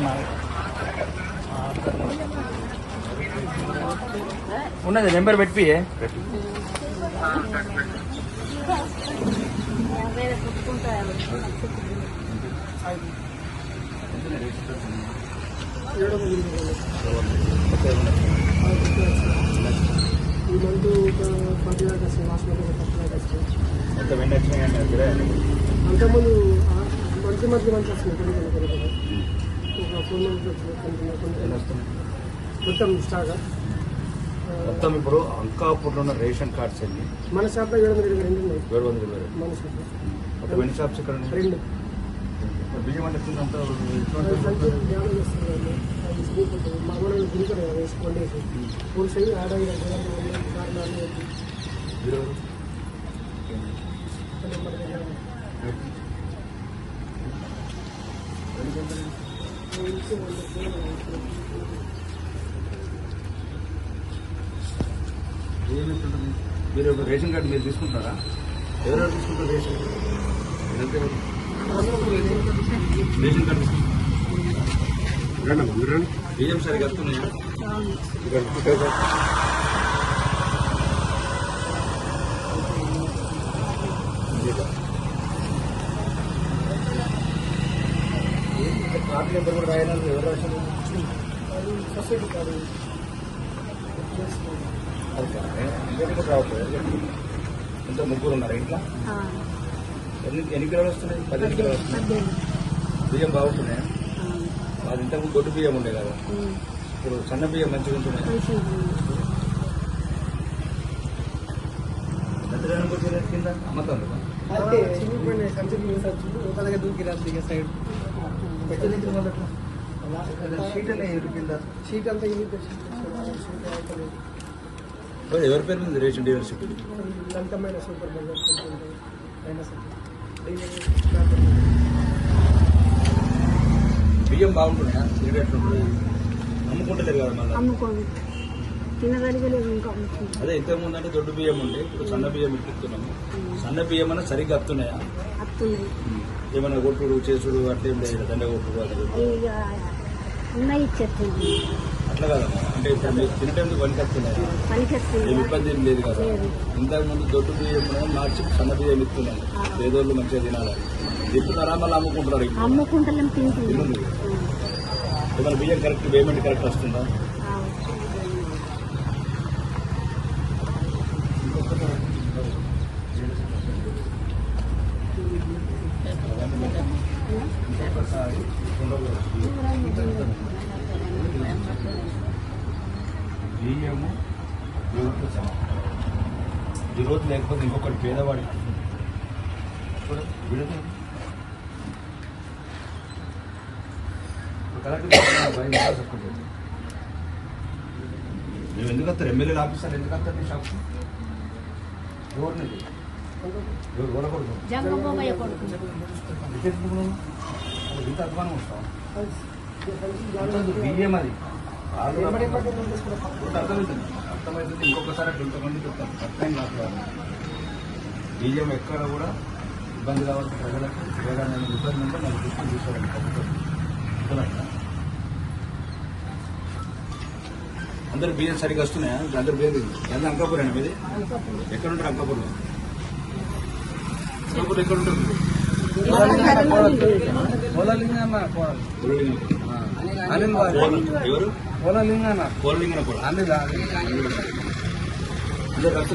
nada. Una de Denver Betty, de la ¿eh? ఈ month ఒక పది దాకా వస్తాయి లాస్ట్ మంత్ ఒక పది దాకా వస్తాయి వచ్చినాయండి దగ్గర అంతకుముందు మంత్లీ మంత్లీ మంచి వస్తున్నాయి కొన్ని కొన్ని కొన్ని కొన్ని. ఒక ఫోర్ మంత్స్ వచ్చినాయి కొన్ని కొన్ని వస్తున్నాయి? మొత్తం స్టాక్ మొత్తం ఇప్పుడు అంకాపూర్లో ఉన్న రేషన్ కార్డ్స్ ఎన్ని? మన షాప్లో ఏడు వందల ఇరవై రెండు ఏడు వందల ఇరవై. మన షాప్లో ఎన్ని షాప్స్ ఇక్కడ? రెండు. బియ్యం అంటే ఎట్లుందంతా మా కూడా ఆడాయి కారణాలు మీరు ఒక రేషన్ కార్డు మీరు తీసుకుంటారా? ఎవరెవరు తీసుకుంటారు రేషన్? కార్డు బియ్యం సరిగ్గా వస్తున్నాయా కార్డు నెంబర్ కూడా రాయాలి ఎవరు రాశారు సొసైటీ ఇంత ముగ్గురు ఉన్నారు ఇంట్లో ఎన్ని ఎన్ని కిలోలు వస్తున్నాయి? పదిహేను కిలోలు వస్తున్నాయి. బియ్యం బాగుంటున్నాయి? అది ఇంతకు దొడ్డు బియ్యం ఉండే కదా. ఇప్పుడు సన్న బియ్యం మంచిగా ఉంటున్నాయి? కింద? అమ్మతాం ఎవరి పేరు మీద రేషన్ డీలర్షిప్ సూపర్ బజార్ సరే బియ్యం బాగుంటున్నాయా అమ్ముకుంటలేరు కదా మళ్ళీ? అమ్ముకోండి ఇంకా అదే ఇంతకు ముందు అంటే దొడ్డు బియ్యం ఉండే ఇప్పుడు సన్న బియ్యం ఇస్తున్నాము సన్న బియ్యం అన్న సరిగ్గా అత్తున్నాయి? ఏమైనా కొట్టుడు చేసుడు అట్లా ఏం లేదు దండ కొట్టుడు ఇక ఉన్నాయి అట్లా కదమ్మా అంటే ఇప్పుడు మీరు తినే టైంకి పనికి వస్తున్నాయి పనికి ఏం వస్తుంది ఇబ్బంది ఏం లేదు కదా. లేదు. ఇంతకు ముందు దొడ్డు బియ్యం మార్చి సన్న బియ్యం ఇస్తున్నాం. పేదోళ్ళు మంచిగా తినాలి. ఇస్తున్నారా మళ్ళీ అమ్ముకుంటున్నారు ఇప్పుడు? అమ్ముకుంటలేం తింటుంది తినండి. ఏమైనా బియ్యం కరెక్ట్ పేమెంట్ కరెక్ట్ వస్తుందా ఇంకొకసారి బియ్యము దేవుడితో సమానం ఈ రోజు లేకపోతే ఇంకొకటి పేదవాడికి కాదు చెప్పుకుంటుంది. మేము ఎందుకు వస్తారు? ఎమ్మెల్యేలు ఆఫీసర్లు ఎందుకు వస్తారు మీ షాప్ ఎవరిని? ఎవరు ఓడకూడదు జంగమ్మయ్య కొడుకు. ఇంత అధ్వానం వస్తాం బియ్యం అది. అర్థమవుతుంది అర్థమవుతుంది ఇంకొకసారి ఇంతమంది చెప్తాను అర్థం కాదు బీజం ఎక్కడ కూడా ఇబ్బంది కావాల్సిన ప్రజలకు లేదా నేను ఇబ్బంది ఉంటే నాకు దృష్టి తీసుకోవాలి ప్రభుత్వం అందరు బియ్యం సరిగ్గా వస్తున్నాయా? అందరు బియ్యం ఎంత అంకాపురేనా మీది? ఎక్కడుంటారు ఉంటారు అంకాపురం ఎక్కడుంటారు ఎవరు? పోలలింగన్న అందరు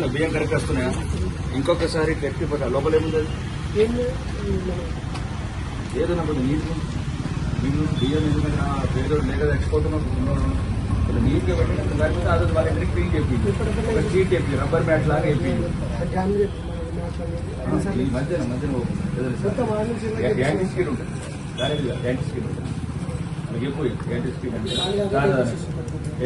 బియ్యం కరెక్ట్ వస్తున్నాయా? ఇంకొకసారి గట్టిపోతా లోపల ఏముంది? ఏదైనా కొంచెం నీళ్ళు. నీళ్ళు బియ్యం ఎందుకంటే ఆ లేక తెచ్చిపోతున్నాం ఇప్పుడు నీట్గా పెట్టిన లేకపోతే అది వాళ్ళ ఇంటికి క్లీన్ చెప్పి ఒక చీట్ చెప్పి రబ్బర్ మ్యాట్ లాగా చెప్పి మధ్యన మధ్యన యాంటీ స్కిన్ ఉంటుంది. యాంటీ ఉంటుంది. మనకి ఎక్కువ యాంటీ స్కిన్ అంటే దాని దాని.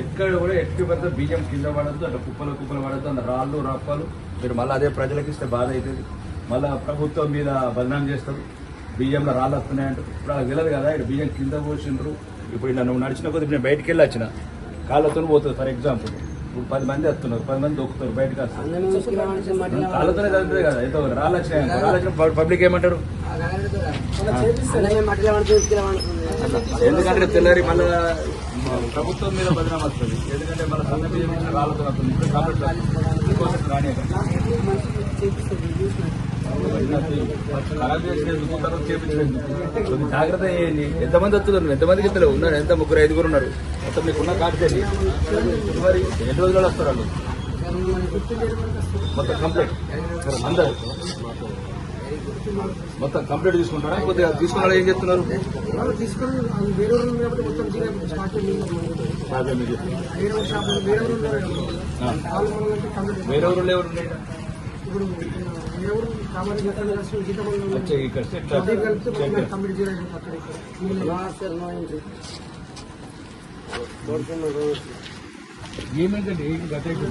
ఎక్కడ కూడా ఎట్టి పెద్ద బియ్యం కింద పడద్దు అట్లా కుప్పలు కుప్పలు పడద్దు అంత రాళ్ళు రప్పలు. మీరు మళ్ళీ అదే ప్రజలకు ఇస్తే బాధ అవుతుంది. మళ్ళీ ప్రభుత్వం మీద బదనాం చేస్తారు. బియ్యంలో రాళ్ళు వస్తున్నాయంటే. ఇప్పుడు అది తెలియదు కదా ఇక్కడ బియ్యం కింద పోసిండ్రు. ఇప్పుడు ఇలా నువ్వు నడిచిన కొద్ది నేను బయటికి వెళ్ళి వచ్చిన. కాళ్ళతో పోతుంది ఫర్ ఎగ్జాంపుల్. ఇప్పుడు పది మంది వస్తున్నారు పది మంది దొక్కుతారు బయటకు వస్తారు. కదా ఎంతో రాళ్ళు వచ్చినాయి రాళ్ళు వచ్చిన పబ్లిక్ ఏమంటారు? ఎందుకంటే తెల్లారి మళ్ళీ ప్రభుత్వం మీద బదనాం వస్తుంది. ఎందుకంటే మన సన్న రాళ్ళతో వస్తుంది. ఇప్పుడు కాబట్టి రానియకండి. ఖరాబ్ జాగ్రత్త చేయండి. ఎంతమంది వస్తున్నారు? ఎంతమందికి ఇద్దరు ఉన్నారు? ఎంత ముగ్గురు ఐదుగురు ఉన్నారు? మొత్తం మీకున్న కార్డు మరి ఎన్ని రోజులు వస్తారు వాళ్ళు? మొత్తం కంప్లీట్ అందరు. మొత్తం కంప్లీట్ తీసుకుంటారా? కొద్దిగా తీసుకున్న ఏం చెప్తున్నారు వేరే ఊరు ఎవరు ఇప్పుడు వేరే ఊరు కామారెడ్డి గతంలో రాష్ట్రం జీతం వచ్చే ఇక్కడ సెట్ అదే కలిపితే కంప్లీట్ చేయాలి అక్కడ ఏమైందండి గత రెడ్డి